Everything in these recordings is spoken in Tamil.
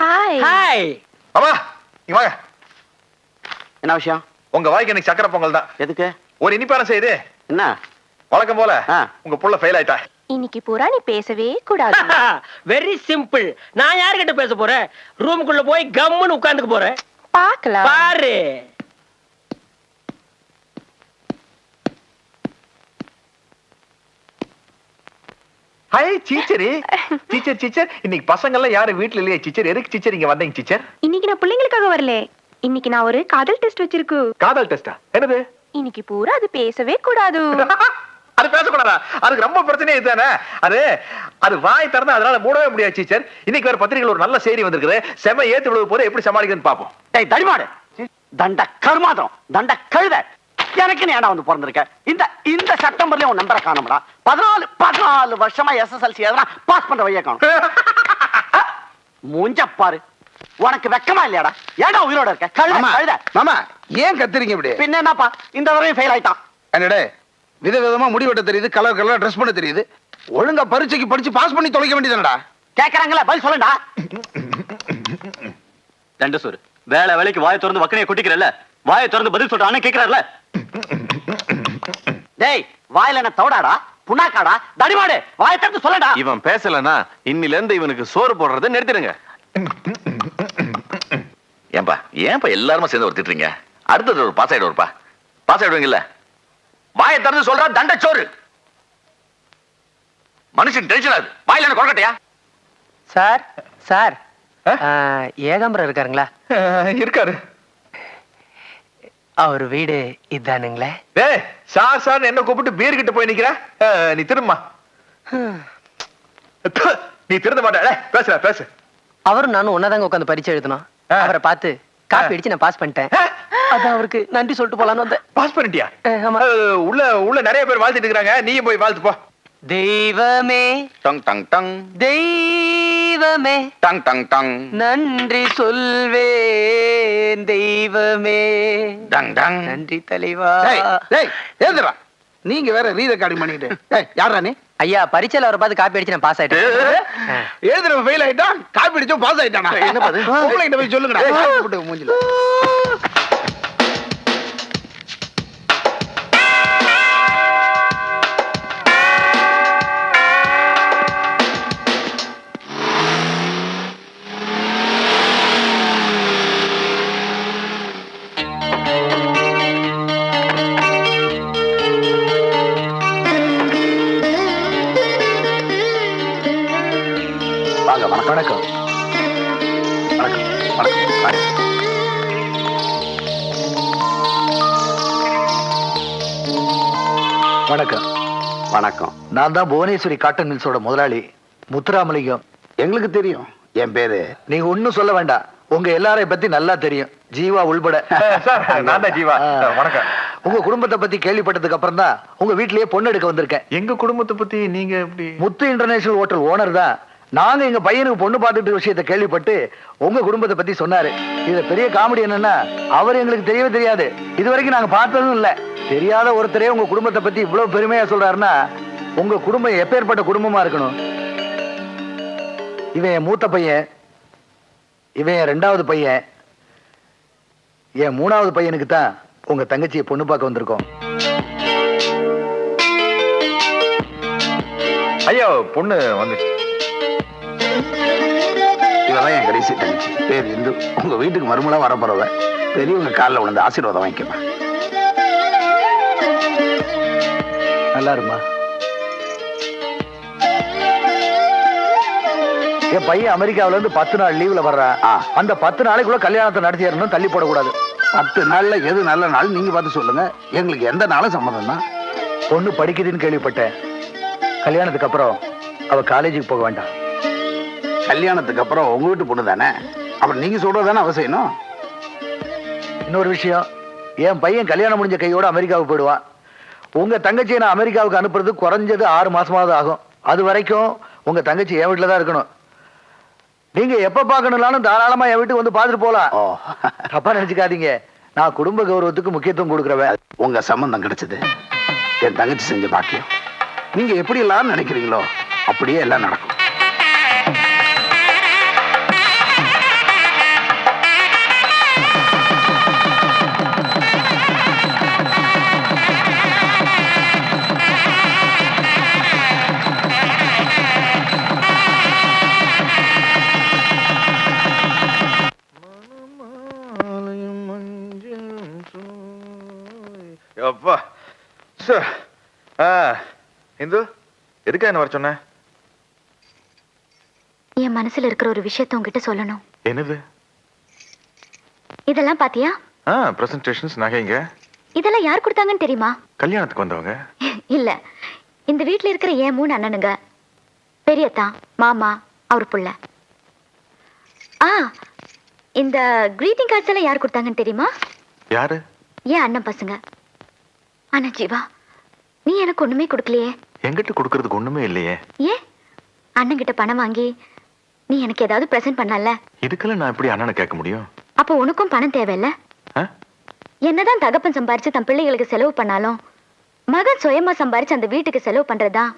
ஹாய் ஹாய் அம்மா இங்க வாங்க. என்ன விஷயம்? உங்க வாய்க்கு எனக்கு சக்கரை பொங்கல் தான். எதுக்கு? ஒரு இனிப்பான செய்து. என்ன? வழக்கம் போல. உங்க புள்ள ஃபெயில் ஆயிட்டா. இன்னைக்கு பூரா நீ பேசவே கூடாது. வெரி சிம்பிள் நான் யார்கிட்ட பேச போறேன்? ரூமுக்குள்ள போய் கம்முன்னு உட்கார்ந்துக்க போறேன். பார்க்கலாம். பாரு. ஹாய் டீச்சரு டீச்சர் டீச்சர் இன்னைக்கு பசங்க எல்லாம் யாரும் வீட்ல இல்லையா டீச்சர் எதுக்கு டீச்சர் இங்க வந்தீங்க டீச்சர் இன்னைக்கு நான் பிள்ளைங்களுக்காக வரல. இன்னைக்கு நான் ஒரு காதல் டெஸ்ட் வச்சிருக்கு. காதல் டெஸ்டா என்னது? இன்னைக்கு பூரா அது பேசவே கூடாது. அது பேசக்கூடாதா? அதுக்கு ரொம்ப பிரச்சனை இதுதானே? அது அது வாய் திறந்தா அதனால மூடவே முடியாது டீச்சர் இன்னைக்கு வேற பத்திரிகையில் ஒரு நல்ல செய்தி வந்திருக்குது. செம ஏத்து விழுவு போது எப்படி சமாளிக்கிறதுன்னு பாப்போம். டேய் தடிமாடு. தண்ட கருமாதம் தண்ட கழுத. எனக்கு நீ ஏடா வந்து பிறந்திருக்க? இந்த இந்த செப்டம்பர்லயே உன் நம்பரை காணும்டா. பதினாலு பதினாலு வருஷமா எஸ்எஸ்எல்சி எதனா பாஸ் பண்ற வழியை காணும் மூஞ்ச பாரு உனக்கு வெக்கமா இல்லையாடா? ஏடா உயிரோட இருக்க? கழுத மாமா கழுத. மாமா ஏன் கத்துறீங்க இப்படி? பின்ன என்னப்பா? இந்த தடவையும் ஃபெயில் ஆயிட்டான். என்னடே விதவிதமா முடி வெட்ட தெரியுது கலர் கலர் ட்ரெஸ் பண்ண தெரியுது. ஒழுங்கா பரீட்சைக்கு படிச்சு பாஸ் பண்ணி தொலைக்க வேண்டியதுடா கேக்குறாங்களே பதில் சொல்லுடா. தண்ட சோறு. வேலை வேலைக்கு வாயை திறந்து வக்கனையை கொட்டிக்கிறல்ல? வாயை திறந்து பதில் சொல்ற அண்ணன் கேக்குறாருல? டேய் வாயில என்ன தவடாடா புண்ணாக்காடா? தடிமாடு வாயை திறந்து சொல்லடா. இவன் பேசலனா இன்னில இருந்து இவனுக்கு சோறு போடுறதை நிறுத்திடுங்க. ஏன்பா ஏன்பா எல்லாருமே சேர்ந்து ஒரு திட்டுறீங்க அடுத்தது ஒரு பாஸ் ஆயிடுவாருப்பா. பாஸ் ஆயிடுவீங்கல்ல? வாயை திறந்து சொல்றா தண்டச்சோறு மனுஷன் டென்ஷன் ஆகுது. வாயில என்ன கொரக்கட்டையா சார் சார். ஆ? ஏகாம்பரம் இருக்காருங்களா? இருக்காரு. அவர் வீடு இதானுங்களே. டேய் சார் சார் என்ன கூப்பிட்டு பீர் கிட்ட போய் நிக்கிற? நீ திரும்ப நீ திருந்த மாட்ட. பேசுற பேசு. அவரும் நானும் ஒன்னாதாங்க உட்காந்து பரீட்சை எழுதணும். அவரை பார்த்து காப்பி அடிச்சு நான் பாஸ் பண்ணிட்டேன். அதான் அவருக்கு நன்றி சொல்லிட்டு போலான்னு வந்தேன். பாஸ் பண்ணிட்டியா? உள்ள உள்ள நிறைய பேர் வாழ்த்திட்டு இருக்காங்க நீயும் போய் வாழ்த்து போ. தெய்வமே. டங் டங் டங். தெய்வமே டங் டங் டங் நன்றி சொல்வேன் தெய்வமே டங் டங் நன்றி தலைவா ஏந்துடா நீங்க வேற ரீ ரெக்கார்டிங் பண்ணிட்டு யாரா நீ ஐயா பரீட்சையில அவரை பார்த்து காப்பி அடிச்சு நான் பாஸ் ஆயிட்டேன் ஆ. எழுதுறவன் ஃபெயில் ஆயிட்டான் காப்பி அடிச்சும் பாஸ் ஆயிட்டானா கிட்ட போய் சொல்லுங்கடா மூஞ்சில வணக்கம். வணக்கம். வணக்கம். வணக்கம் வாங்க. வணக்கம் வணக்கம் நான் தான் புவனேஸ்வரி காட்டன் மில்ஸோட முதலாளி முத்துராமலிங்கம். எங்களுக்கு தெரியும். என் பேரு? நீங்க ஒண்ணும் சொல்ல வேண்டாம். உங்க எல்லாரையும் பத்தி நல்லா தெரியும். ஜீவா உள்பட. நான் தான் ஜீவா. வணக்கம். உங்க குடும்பத்தை பத்தி கேள்விப்பட்டதுக்கு அப்புறம் தான் உங்க வீட்லயே பொண்ணு எடுக்க வந்திருக்கேன். எங்க குடும்பத்தை பத்தி நீங்க எப்படி முத்து இன்டர்நேஷனல் ஹோட்டல் ஓனர் தான். நாங்க எங்க பையனுக்கு பொண்ணு பார்த்துட்டு விஷயத்தை கேள்விப்பட்டு உங்க குடும்பத்தை பத்தி சொன்னாரு. இதுல பெரிய காமெடி என்னன்னா அவர் எங்களுக்கு தெரியவே தெரியாது. இது வரைக்கும் நாங்க பார்த்ததும் இல்ல. தெரியாத ஒருத்தரே உங்க குடும்பத்தை பத்தி இவ்வளவு பெருமையா சொல்றாருன்னா உங்க குடும்பம் எப்பேற்பட்ட குடும்பமா இருக்கணும்? இவன் என் மூத்த பையன் இவன் என் ரெண்டாவது பையன் என் மூணாவது பையனுக்கு தான் உங்க தங்கச்சியை பொண்ணு பார்க்க வந்திருக்கோம். ஐயோ பொண்ணு வந்துச்சு. இவதான் என் கடைசி தங்கச்சி. பேர் இந்து. உங்க வீட்டுக்கு மறுமலா வர போறவ பெரியவங்க காலில் விழுந்து ஆசீர்வாதம் வாங்கிக்கமா நல்லா இருமா என் பையன் அமெரிக்காவுல இருந்து பத்து நாள் லீவ்ல வர்றான். அந்த பத்து நாளைக்குள்ள கல்யாணத்தை நடத்திடணும் தள்ளி போடக்கூடாது. பத்து நாள்ல எது நல்ல நாள் நீங்க பார்த்து சொல்லுங்க. எங்களுக்கு எந்த நாளும் சம்மதம் தான் பொண்ணு படிக்குதுன்னு கேள்விப்பட்டேன். கல்யாணத்துக்கு அப்புறம் அவ காலேஜுக்கு போக வேண்டாம். கல்யாணத்துக்கு அப்புறம் உங்க வீட்டு பொண்ணு தானே? அப்புறம் நீங்க சொல்றது தானே அவ செய்யணும் இன்னொரு விஷயம் என் பையன் கல்யாணம் முடிஞ்ச கையோட அமெரிக்காவுக்கு போயிடுவான் உங்க தங்கச்சியை நான் அமெரிக்காவுக்கு அனுப்புறது குறைஞ்சது ஆறு மாசமாவது ஆகும். அது வரைக்கும் உங்க தங்கச்சி என் வீட்டுல தான் இருக்கணும். நீங்க எப்ப பார்க்கணும்னாலும் தாராளமா என் வீட்டுக்கு வந்து பார்த்துட்டு போலாம். தப்பா நினைச்சுக்காதீங்க. நான் குடும்ப கௌரவத்துக்கு முக்கியத்துவம் கொடுக்குறவன். உங்க சம்பந்தம் கிடைச்சது. என் தங்கச்சி செஞ்ச பாக்கியம். நீங்க எப்படி எல்லாம் நினைக்கிறீங்களோ அப்படியே எல்லாம் நடக்கும். அப்பா. சே. ஆ இந்து எதுக்கா என்ன வர சொன்ன? என் மனசுல இருக்கிற ஒரு விஷயத்த உங்ககிட்ட சொல்லணும். என்னது? இதெல்லாம் பாத்தியா? ஆ பிரசன்டேஷன்ஸ் நகைங்க இதெல்லாம் யார் கொடுத்தாங்கன்னு தெரியுமா? கல்யாணத்துக்கு வந்தவங்க. இல்ல. இந்த வீட்ல இருக்கிற என் மூணு அண்ணனுங்க. பெரியத்தா மாமா அவர் புள்ள. ஆ இந்த greeting cards எல்லாம் யார் கொடுத்தாங்கன்னு தெரியுமா? யாரு? ஏன் அண்ணன் பசங்க. ஆனா ஜீவா நீ எனக்கு ஒண்ணுமே கொடுக்கலையே. எங்கிட்ட கொடுக்கறதுக்கு ஒண்ணுமே இல்லையே. ஏன்? அண்ணன் கிட்ட பணம் வாங்கி நீ எனக்கு ஏதாவது பிரசன்ட் பண்ணல. இதுக்கெல்லாம் நான் எப்படி அண்ணனை கேட்க முடியும்? அப்போ உனக்கும் பணம் தேவையில்ல? என்னதான் தகப்பன் சம்பாரிச்சு தன் பிள்ளைகளுக்கு செலவு பண்ணாலும் மகன் சுயமா சம்பாரிச்சு அந்த வீட்டுக்கு செலவு பண்றதுதான்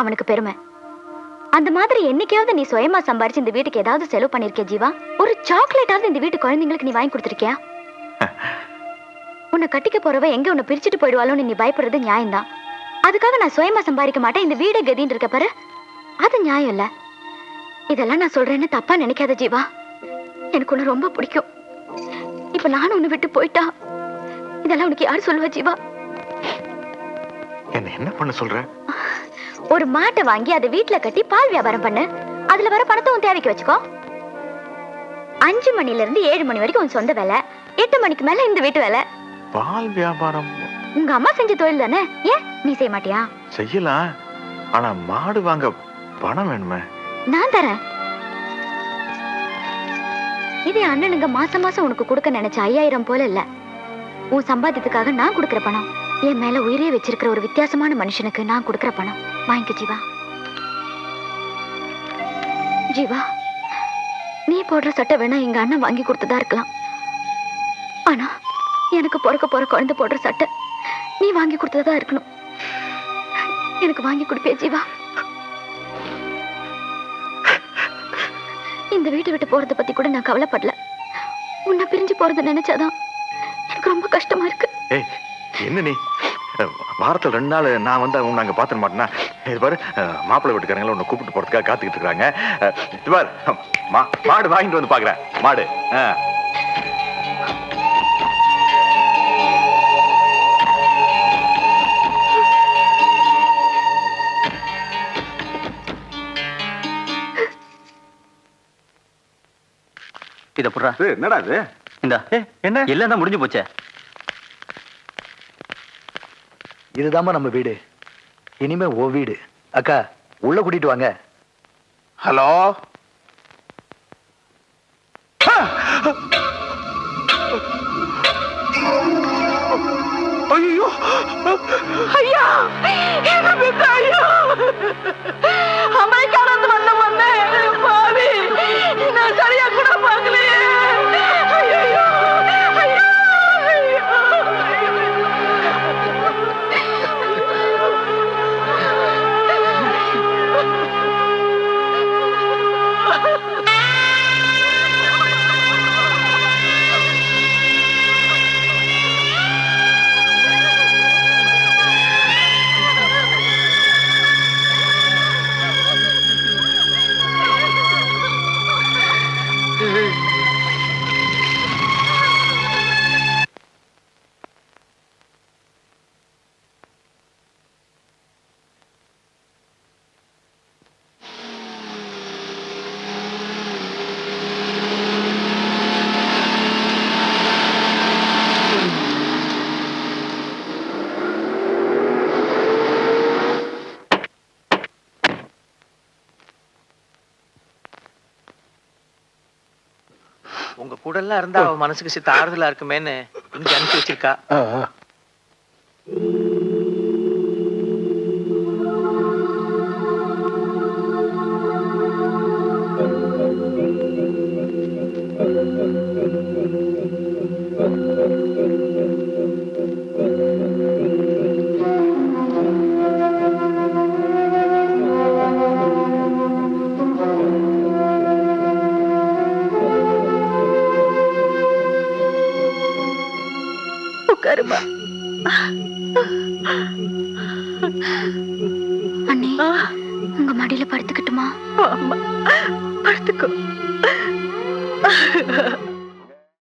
அவனுக்கு பெருமை. அந்த மாதிரி என்னைக்காவது நீ சுயமா சம்பாரிச்சு இந்த வீட்டுக்கு ஏதாவது செலவு பண்ணிருக்கிய ஜீவா? ஒரு சாக்லேட்டாவது இந்த வீட்டு குழந்தைங்களுக்கு நீ வாங்கி கொடுத்துருக்கியா? உன்னை கட்டிக்க போறவ எங்க உன்னை பிரிச்சுட்டு போயிடுவாளோன்னு நீ பயப்படுறது நியாயம்தான். அதுக்காக நான் சுயமா சம்பாதிக்க மாட்டேன். இந்த வீடு கதின்னு இருக்க பாரு. அது நியாயம் இல்ல. இதெல்லாம் நான் சொல்றேன்னு தப்பா நினைக்காத ஜீவா. எனக்கு உன்னை ரொம்ப பிடிக்கும். இப்ப நானும் உன்னை விட்டு போயிட்டா? இதெல்லாம் உனக்கு யார் சொல்லுவா ஜீவா? என்ன என்ன பண்ண சொல்ற? ஒரு மாட்டை வாங்கி அதை வீட்ல கட்டி பால் வியாபாரம் பண்ணு. அதுல வர பணத்தை உன் தேவைக்கு வச்சுக்கோ. அஞ்சு மணில இருந்து ஏழு மணி வரைக்கும் உன் சொந்த வேலை. எட்டு மணிக்கு மேல இந்த வீட்டு வேலை. பால் வியாபாரம். உங்க அம்மா செஞ்ச தொழில் தானே? ஏன்? நீ செய்ய மாட்டியா? செய்யலாம் ஆனா மாடு வாங்க பணம் வேணுமே. நான் தரேன். இதே அண்ணனுங்க மாசம் மாசம் உனக்கு கொடுக்க நினைச்ச ஐயாயிரம் போல இல்ல. உன் சம்பாத்தியத்துக்காக நான் கொடுக்கிற பணம். என் மேல உயிரே வச்சிருக்கிற ஒரு வித்தியாசமான மனுஷனுக்கு நான் கொடுக்கிற பணம். வாங்கிக்க ஜீவா. ஜீவா நீ போடுற சட்டை வேணா எங்க அண்ணன் வாங்கி கொடுத்ததா இருக்கலாம். ஆனா எனக்கு பிறக்க போற குழந்தை போடுற சட்டை. நீ வாங்கி கொடுத்ததா இருக்கணும். எனக்கு வாங்கி கொடுப்பியா ஜீவா? இந்த வீட்டை விட்டு போறத பத்தி கூட நான் கவலைப்படல. உன்னை பிரிஞ்சு போறத நினைச்சாதான் எனக்கு ரொம்ப கஷ்டமா இருக்கு. ஏய் என்ன நீ? வாரத்தில் வாரத்துல ரெண்டு நாள் நான் வந்து உன்னை அங்க பாத்துட மாட்டேன்னா இது பாரு மாப்பிள்ளை வீட்டுக்காரங்கள உன்னை கூப்பிட்டு போறதுக்காக காத்துக்கிட்டு இருக்காங்க. இது பாரு மா- மாடு வாங்கிட்டு வந்து பார்க்குறேன். மாடு ஆ. புடுறா என்னடா இது? இந்த. என்ன? எல்லாம் தான் முடிஞ்சு போச்சே. இதுதாம்மா நம்ம வீடு. இனிமே ஓ வீடு. அக்கா உள்ள கூட்டிட்டு வாங்க. ஹலோ? ஐயோ. ஐயா உடல்லாம் எல்லாம் இருந்தா அவ மனசுக்கு சித்த ஆறுதலா இருக்குமேன்னு இங்க அனுப்பி வச்சிருக்கா. உட்காருமா அண்ணே உங்க மடியில படுத்துக்கிட்டுமா? படுத்துக்கோ.